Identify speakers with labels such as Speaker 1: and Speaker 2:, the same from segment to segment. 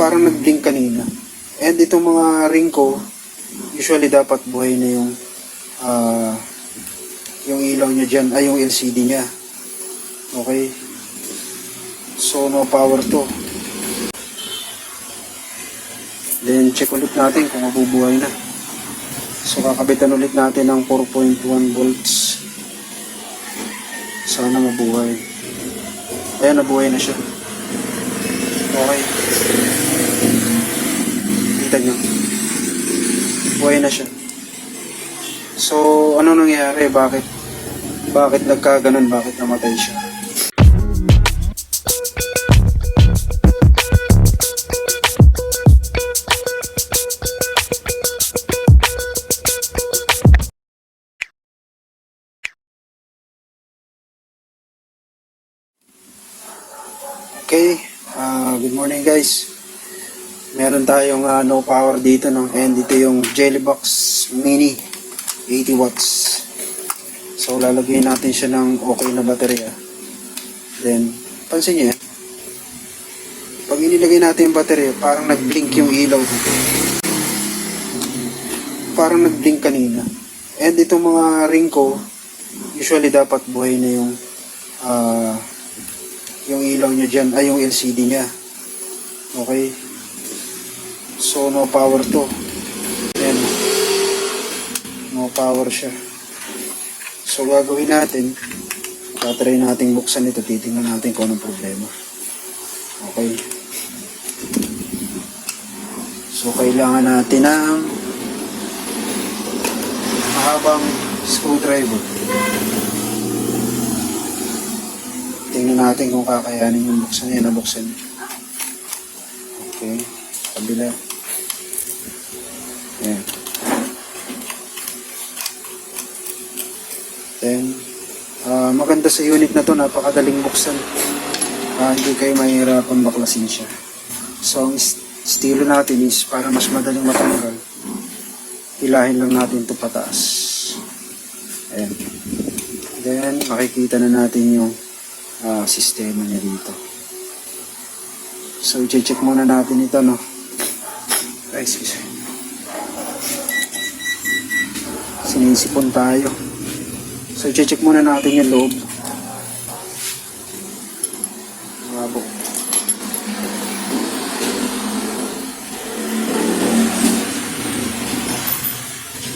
Speaker 1: parang nag-blink kanina. And itong mga ring ko, usually dapat buhay na yung ah, yung ilaw niya dyan, ay yung LCD niya. Okay? So, no power to. Then, check ulit natin kung mabubuhay na. So, kakabitan ulit natin ng 4.1 volts. Sana mabuhay. Ayan, nabuhay na siya. Okay. Kita nyo. Buhay na siya. So, ano nangyari? Bakit? Bakit nagkaganon? Bakit namatay siya? Okay, ah, good morning guys. Meron tayong ah, no power dito no and dito yung Jellybox Mini 80 watts. So lalagyan natin siya ng okay na baterya. Then, pansin niyo yan. Pag inilagay natin yung baterya, parang nag-blink yung ilaw. Parang nag-blink kanina. And itong mga ring ko, usually dapat buhay na yung ah, yung ilaw niya dyan, ay yung LCD niya. Okay? So, no power to. Ayan. No power siya. So, gagawin natin, tatry natin buksan ito, titingnan natin kung anong problema. Okay? So, kailangan natin ng mahabang screwdriver. Tingnan natin kung kakayanin yung buksan niya. Nabuksan niya. Okay. Kabila. Ayan. Then, ah, maganda sa unit na to, napakadaling buksan. Ah, hindi kayo mahirapan baklasin siya. So, ang estilo natin is para mas madaling matanggal. Hilahin lang natin to pataas. Ayan. Then, makikita na natin yung ah, sistema niya dito. So, i-check muna natin ito, no? Excuse me. Sinisipon tayo. So, i-check muna natin yung loob. Mabok.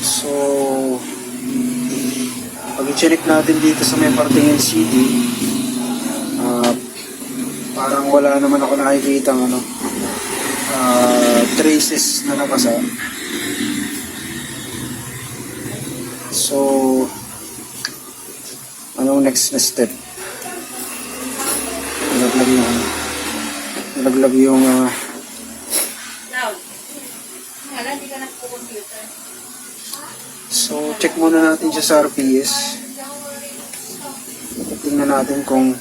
Speaker 1: So, i-check natin dito sa may parting LCD, ah, parang wala naman ako nakikita ng ano, ah, traces na nabasa. So, anong next na step? Nalaglag yung, nalaglag yung,
Speaker 2: nagpo-computer.
Speaker 1: so check muna natin siya sa RPS. Tingnan natin kung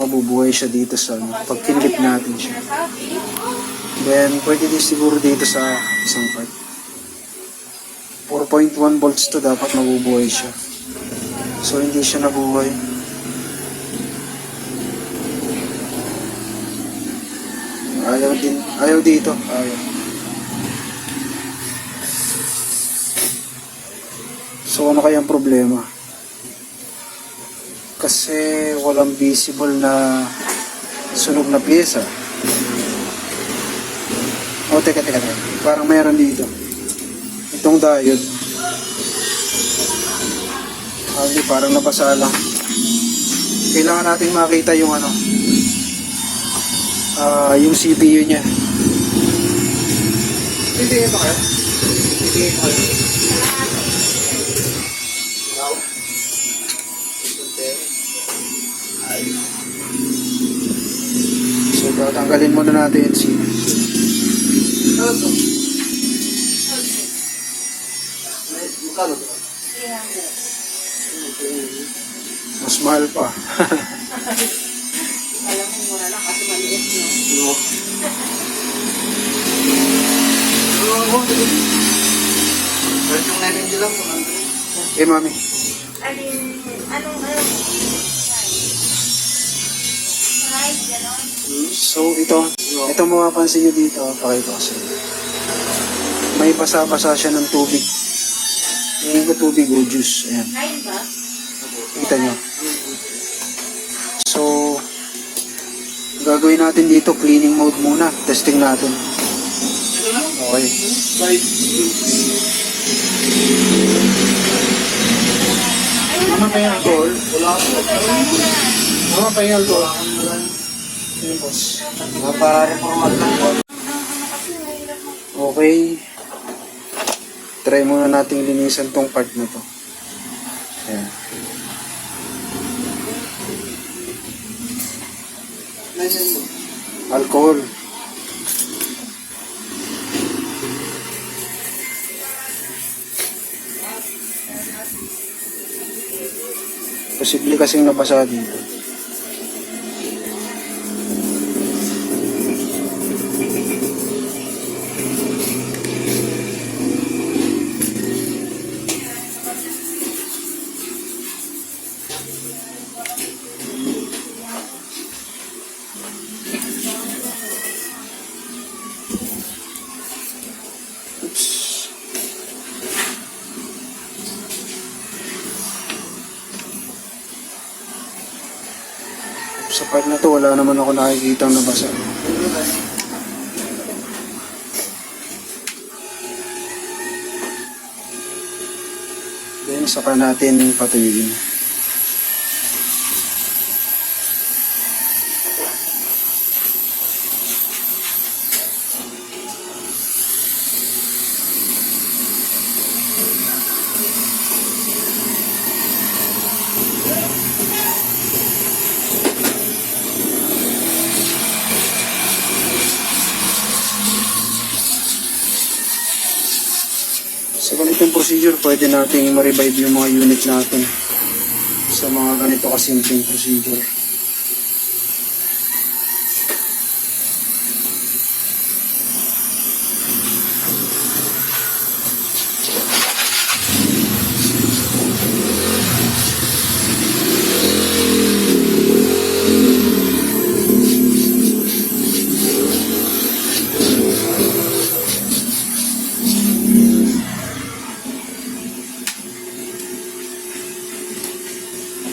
Speaker 1: mabubuhay siya dito sa ano, pag kinlip natin siya. Then, pwede din siguro dito sa isang part. 4.1 volts to dapat mabubuhay siya. So, hindi siya nabuhay. Ayaw din, ayaw dito. Ayaw. So, ano kaya ang problema? Kasi walang visible na sunog na pyesa. O, teka, teka, teka. Parang meron dito. Itong diode. Ah, hindi, parang nabasa lang. Kailangan natin makita yung ano. Ah, yung CPU niya. Hindi ito kaya? Hindi ito kaya? So, tatanggalin muna natin yung CPU. Mas mahal pa.
Speaker 2: Alam mo, mura lang kasi maliit, no?
Speaker 1: eh, mami.
Speaker 2: Alin, anong, anong? Right, gano'n?
Speaker 1: So ito, ito mapapansin nyo dito, pakita ko sa inyo. May basa-basa siya ng tubig. Tingin ko tubig o juice. Ayan, kita nyo. So, gagawin natin dito, cleaning mode muna. Testing natin. Okay. Ano pa yung alcohol? Wala ko. Ano pa yung alcohol? Ayun, boss.
Speaker 3: Napa-reformat lang po.
Speaker 1: Okay. Try muna nating linisan tong part na to. Ayan. Alcohol. Posible kasing nabasa dito. Sa part na to, wala naman ako nakikita nabasa. Then, saka natin patuyuin. Sa ganitong procedure, pwede nating ma-revive yung mga unit natin sa mga ganito kasimpleng procedure.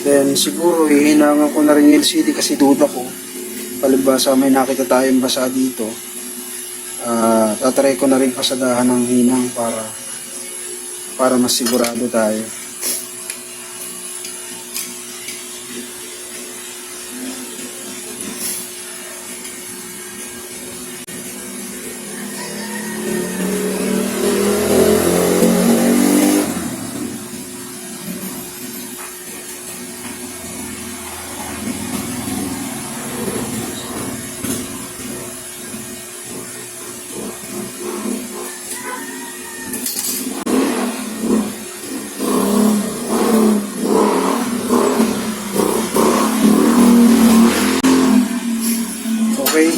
Speaker 1: Then siguro hihinangan ko na rin yung LCD kasi duda ko. Palibasa may nakita tayong basa dito. Ah, tatry ko na rin pasadahan ng hinang para para mas sigurado tayo. Okay?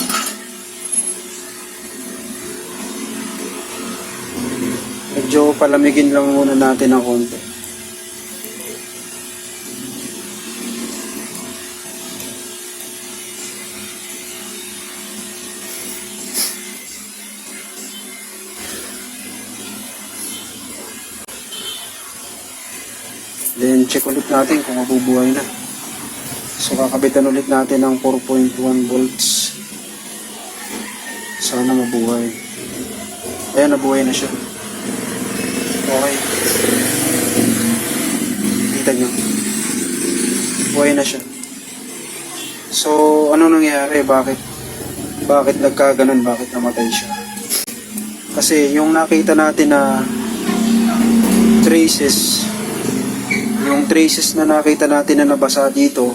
Speaker 1: Medyo palamigin lang muna natin ng konti. Then check ulit natin kung mabubuhay na. So kakabitan ulit natin ng 4.1 volts. Sana mabuhay. Ayan, nabuhay na siya. Okay. Kita nyo. Buhay na siya. So, ano nangyari? Bakit? Bakit nagkaganon? Bakit namatay siya? Kasi yung nakita natin na traces, yung traces na nakita natin na nabasa dito,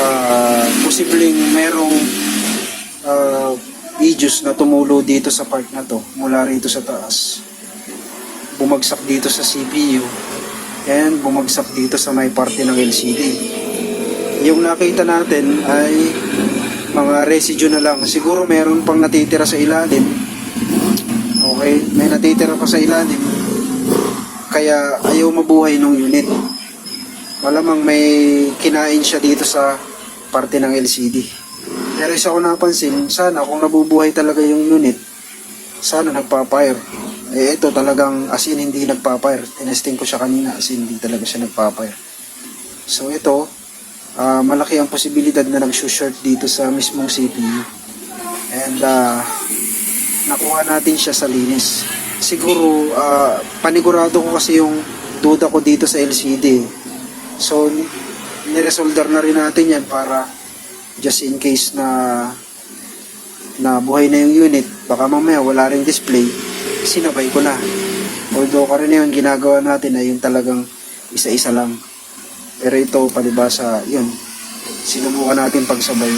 Speaker 1: ah posibleng merong ah, videos na tumulo dito sa part na to mula rito sa taas bumagsak dito sa CPU and bumagsak dito sa may parte ng LCD yung nakita natin ay mga residue na lang. Siguro meron pang natitira sa ilalim. Okay may natitira pa sa ilalim. Kaya ayaw mabuhay ng unit. Malamang may kinain siya dito sa parte ng LCD. Pero isa ko napansin, sana kung nabubuhay talaga yung unit, sana nagpa-fire. Eh ito talagang as in hindi nagpa-fire. Tinesting ko siya kanina as in hindi talaga siya nagpa-fire. So ito, ah, malaki ang posibilidad na nag-short dito sa mismong CPU. And ah, nakuha natin siya sa linis. Siguro, ah, panigurado ko kasi yung duda ko dito sa LCD. So, ni- niresolder na rin natin yan para just in case na na buhay na yung unit, baka mamaya wala rin display, sinabay ko na. Although karaniwan ginagawa natin ay yung talagang isa-isa lang. Pero ito, palibasa, yun, sinubukan natin pagsabay.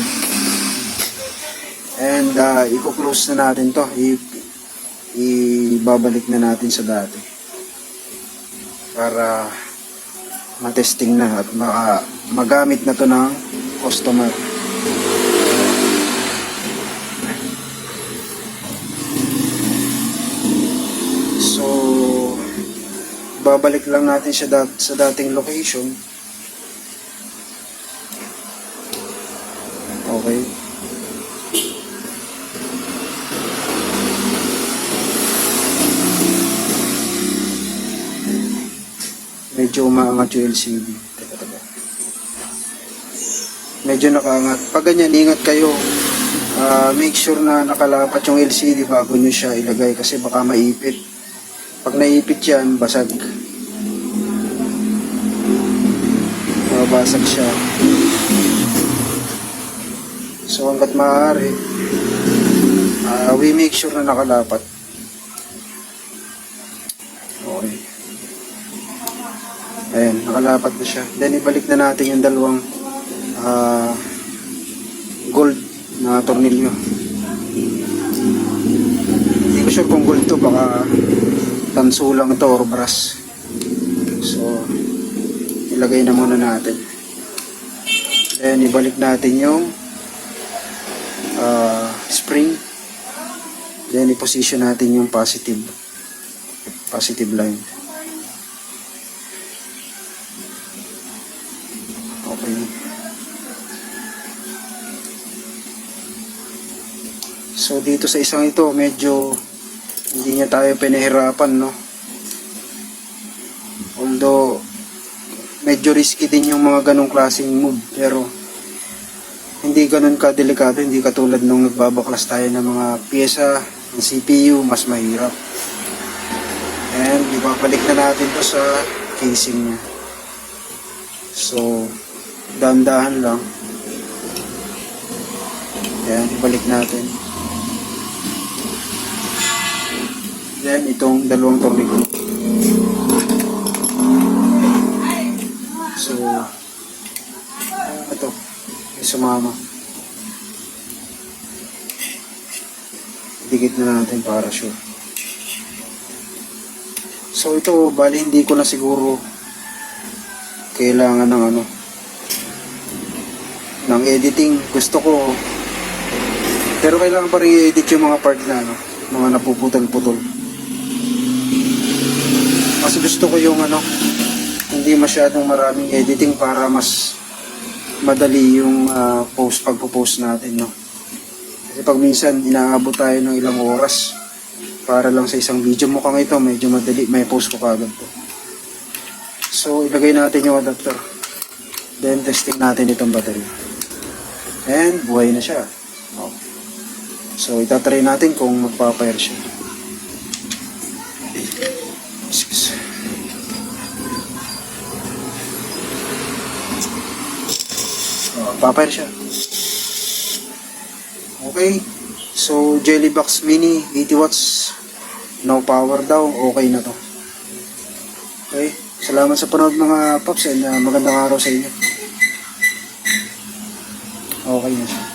Speaker 1: And uh, i-close na natin to. I- ibabalik na natin sa dati. Para matesting na at maka, magamit na to ng customer. So, babalik lang natin siya dat- sa dating location. Okay. Medyo umaangat yung LCD. Teka, teka. Medyo nakaangat. Pag ganyan, ingat kayo. Ah, make sure na nakalapat yung LCD bago nyo siya ilagay kasi baka maipit. Pag naipit yan, basag. Mabasag siya. So hanggat maaari, ah, we make sure na nakalapat. Okay. Ayan, nakalapat na siya. Then ibalik na natin yung dalawang ah, gold na tornilyo. Hindi ko sure kung gold to, baka tanso lang ito or brass. So, ilagay na muna natin. Then ibalik natin yung ah, spring. Then i-position natin yung positive positive line. Okay. So dito sa isang ito, medyo hindi niya tayo pinahirapan, no? Although medyo risky din yung mga ganong klaseng move, pero hindi ganun ka-delikado, hindi katulad nung nagbabaklas tayo ng mga pyesa ng CPU, mas mahirap. And ibabalik na natin to sa casing niya. So, dahan-dahan lang. Ayan, ibalik natin. Then, itong dalawang tornilyo. So, ito. May sumama. Dikit na natin para sure. So ito, bali hindi ko na siguro kailangan ng ano ng editing. Gusto ko pero kailangan pa rin i-edit yung mga part na ano, mga napuputol-putol. Kasi gusto ko yung ano, hindi masyadong maraming editing para mas madali yung ah, post pagpo-post natin, no. Kasi pag minsan inaabot tayo ng ilang oras para lang sa isang video. Mukhang ito medyo madali. May post ko kagad to. So ilagay natin yung adapter. Then testing natin itong battery and buhay na siya. Oh. so itatry natin kung magpapire siya Oh, papire siya Okay. So, Jellybox Mini, 80 watts. No power daw. Okay na to. Okay. Salamat sa panood mga paps and uh, magandang araw sa inyo. Okay na siya.